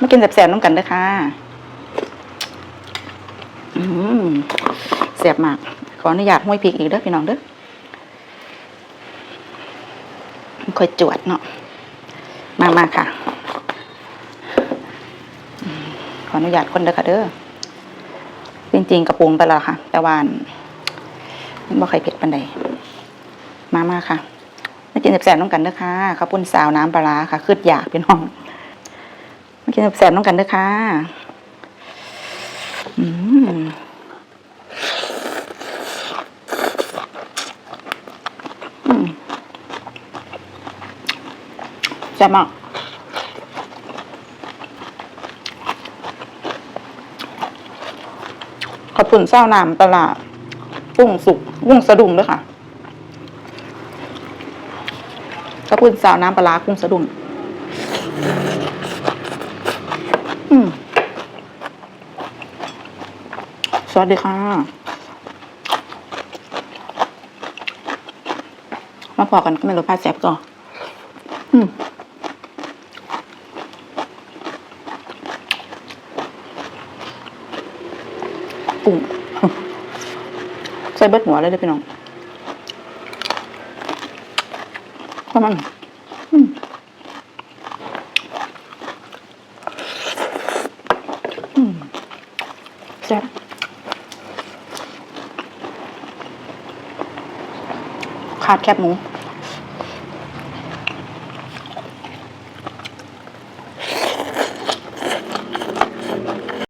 มากินแสบๆน้ำกันเด้อค่ะอืมแสบมาก ขออนุญาตห้วยพริกอีกเด้อพี่น้องเด้อมันค่อยจวดเนาะ มามาค่ะอขออนุญาตคนเด้อค่ะเด้อ จริงๆกระปรุงไปแล้วค่ะ แต่ว่ามันบ่ค่อยเผ็ดปานใดมามาค่ะมากินแสบๆน้ำกันเด้อค่ะข้าวปุ้นสาวน้ำปลาร้าค่ะคืดอยากพี่น้อง มากินแสบๆน้ำกันเด้อค่ะอืมแซ่บมากขอบคุณเศร้าน้ำปลาร้าปุ้งสุกวุ้งสะดุ้งด้วยค่ะขอบคุณสาวน้ำปลากุ้งสะดุ้งอืม สวัสดีค่ะ มาพอกันก็ไม่รู้พลาดแซ่บก่อนอืมกุ้งใส่เบิดหัวเลยเด้อพี่น้องเข้ามัน อืมอืม แซ่บขาดแคบหมู